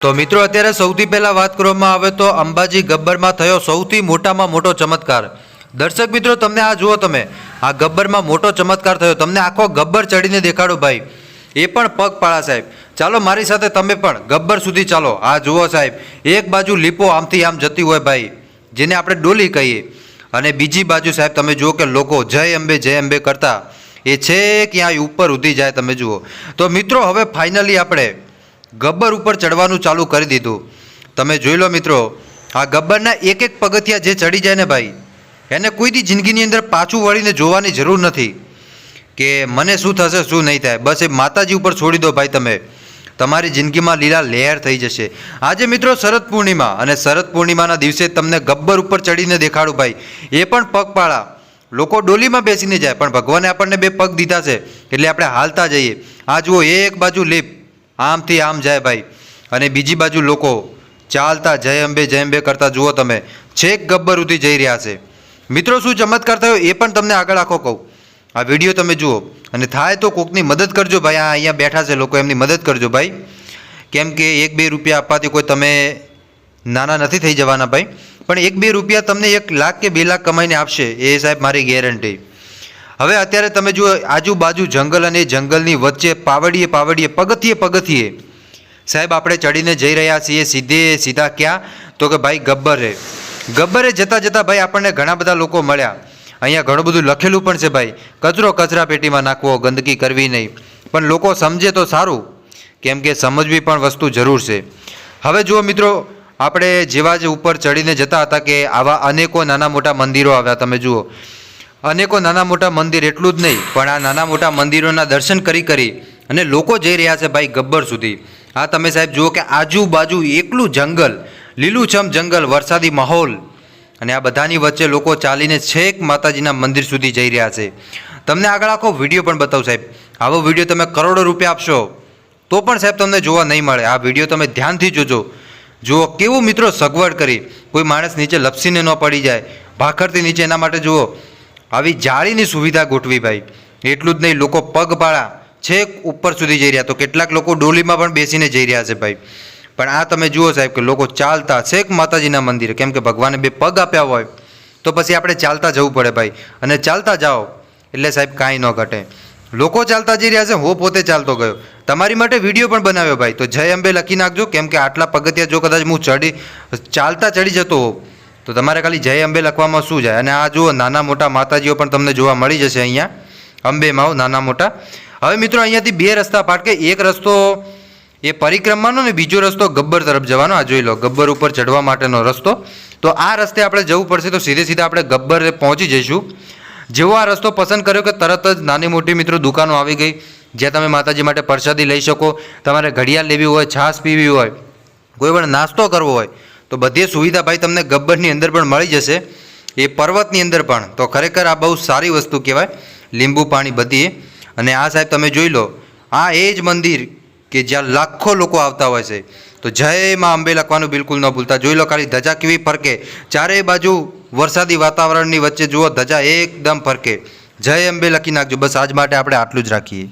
તો મિત્રો, અત્યારે સૌથી પહેલાં વાત કરવામાં આવે તો અંબાજી ગબ્બરમાં થયો સૌથી મોટામાં મોટો ચમત્કાર. દર્શક મિત્રો, તમને આ જુઓ તમે. આ ગબ્બરમાં મોટો ચમત્કાર થયો. તમને આખો ગબ્બર ચડીને દેખાડો ભાઈ. એ પણ પગપાળા સાહેબ. ચાલો, મારી સાથે તમે પણ ગબ્બર સુધી ચાલો. આ જુઓ સાહેબ. એક બાજુ લીપો આમથી આમ જતી હોય ભાઈ, જેને આપણે ડોલી કહીએ. અને બીજી બાજુ સાહેબ, તમે જુઓ કે લોકો જય અંબે જય અંબે કરતા. એ છે ક્યાંય ઉપર ઉધી જાય, તમે જુઓ. તો મિત્રો, હવે ફાઇનલી આપણે ગબ્બર ઉપર ચડવાનું ચાલુ કરી દીધું. તમે જોઈ લો મિત્રો, આ ગબ્બરના એક એક પગથિયા જે ચડી જાય ને ભાઈ, એને કોઈ દી જિંદગીની અંદર પાછું વળીને જોવાની જરૂર નથી કે મને શું થશે, શું નહીં થાય. બસ એ માતાજી ઉપર છોડી દો ભાઈ તમે. તમારી જિંદગીમાં લીલા લહેર થઈ જશે. આજે મિત્રો શરદ પૂર્ણિમા અને શરદ પૂર્ણિમાના દિવસે તમને ગબ્બર ઉપર ચડીને દેખાડું ભાઈ. એ પણ પગપાળા. લોકો ડોલીમાં બેસીને જાય, પણ ભગવાને આપણને બે પગ દીધા છે. એટલે આપણે હાલતા જઈએ. આ જુઓ, એક બાજુ લીપ. આમથી આમ જાય ભાઈ. અને બીજી બાજુ લોકો ચાલતા જય અંબે જય અંબે કરતા જુઓ તમે. છેક ગબ્બર સુધી જઈ રહ્યા છે. મિત્રો શું ચમત્કાર થયો એ પણ તમને આગળ આખો કહું. આ વીડિયો તમે જુઓ. અને થાય તો કોકની મદદ કરજો ભાઈ. આ અહીંયા બેઠા છે લોકો, એમની મદદ કરજો ભાઈ. કેમ કે એક બે રૂપિયા આપવાથી કોઈ તમે નાના નથી થઈ જવાના ભાઈ. પણ એક બે રૂપિયા તમને એક લાખ કે બે લાખ કમાઈને આપશે. એ સાહેબ મારી ગેરંટી. હવે અત્યારે તમે જુઓ, આજુબાજુ જંગલ અને જંગલની વચ્ચે પાવડીએ પાવડીએ, પગથિયે પગથિયે સાહેબ આપણે ચડીને જઈ રહ્યા છીએ સીધે સીધા ક્યાં? તો કે ભાઈ ગબ્બરે. ગબ્બરે જતાં જતાં ભાઈ આપણને ઘણા બધા લોકો મળ્યા. અહીંયા ઘણું બધું લખેલું પણ છે ભાઈ. કચરો કચરા પેટીમાં નાખવો, ગંદકી કરવી નહીં. પણ લોકો સમજે તો સારું. કેમ કે સમજવી પણ વસ્તુ જરૂર છે. હવે જુઓ મિત્રો, આપણે જેવા જ ઉપર ચડીને જતા હતા કે આવા અનેકો નાના મોટા મંદિરો આવ્યા. તમે જુઓ અનેકો નાના મોટા મંદિર એટલું જ નહીં, પણ આ નાના મોટા મંદિરોના દર્શન કરી કરી અને લોકો જઈ રહ્યા છે ભાઈ ગબ્બર સુધી. આ તમે સાહેબ જુઓ કે આજુબાજુ એકલું જંગલ, લીલુંછમ જંગલ, વરસાદી માહોલ. અને આ બધાની વચ્ચે લોકો ચાલીને છેક માતાજીના મંદિર સુધી જઈ રહ્યા છે. તમને આગળ આખો વીડિયો પણ બતાવું સાહેબ. આવો વીડિયો તમે કરોડો રૂપિયા આપશો, તો પણ સાહેબ તમને જોવા નહીં મળે. આ વીડિયો તમે ધ્યાનથી જોજો. જુઓ કેવું મિત્રો સગવડ કરી. કોઈ માણસ નીચે લપસીને ન પડી જાય. ભાખરથી નીચે એના માટે જુઓ. આવી જાળીની સુવિધા ગોઠવી ભાઈ. એટલું જ નહીં, લોકો પગપાળા છેક ઉપર સુધી જઈ રહ્યા. તો કેટલાક લોકો ડોલીમાં પણ બેસીને જઈ રહ્યા છે ભાઈ. પણ આ તમે જુઓ સાહેબ કે લોકો ચાલતા છેક માતાજીના મંદિરે. કેમ કે ભગવાને બે પગ આપ્યા હોય, તો પછી આપણે ચાલતા જવું પડે ભાઈ. અને ચાલતા જાઓ, એટલે સાહેબ કાંઈ ન ઘટે. લોકો ચાલતા જઈ રહ્યા છે, હું પોતે ચાલતો ગયો. તમારી માટે વીડિયો પણ બનાવ્યો ભાઈ. તો જય અંબે લખી નાખજો. કેમ કે આટલા પગથિયા જો કદાચ હું ચડી, ચાલતા ચડી જતો હોઉં. તો તમારે ખાલી જય અંબે લખવામાં શું જાય? અને આ જુઓ, નાના મોટા માતાજીઓ પણ તમને જોવા મળી જશે અહીંયા. અંબેમાં નાના મોટા. હવે મિત્રો, અહીંયાથી બે રસ્તા પાટકે એક રસ્તો એ પરિક્રમાનો ને બીજો રસ્તો ગબ્બર તરફ જવાનો. આ જોઈ લો, ગબ્બર ઉપર ચડવા માટેનો રસ્તો. તો આ રસ્તે આપણે જવું પડશે તો સીધે સીધા આપણે ગબ્બરે પહોંચી જઈશું. જેવો આ રસ્તો પસંદ કર્યો કે તરત જ નાની મોટી મિત્રો દુકાનો આવી ગઈ, જ્યાં તમે માતાજી માટે પ્રસાદી લઈ શકો. તમારે ઘડિયાળ લેવી હોય, છાશ પીવી હોય, કોઈ પણ નાસ્તો કરવો હોય તો બધી સુવિધા ભાઈ તમને ગબ્બરની અંદર પણ મળી જશે. એ પર્વતની અંદર પણ. તો ખરેખર આ બહુ સારી વસ્તુ કહેવાય. લીંબુ પાણી બધી. અને આ સાહેબ તમે જોઈ લો, આ એ જ મંદિર કે જ્યાં લાખો લોકો આવતા હોય છે. તો જય માં અંબે લખવાનું બિલકુલ ન ભૂલતા. જોઈ લો ખાલી ધજા કેવી ફરકે. ચારેય બાજુ વરસાદી વાતાવરણની વચ્ચે જુઓ, ધજા એકદમ ફરકે. જય અંબે લખી નાખજો. બસ આજ માટે આપણે આટલું જ રાખીએ.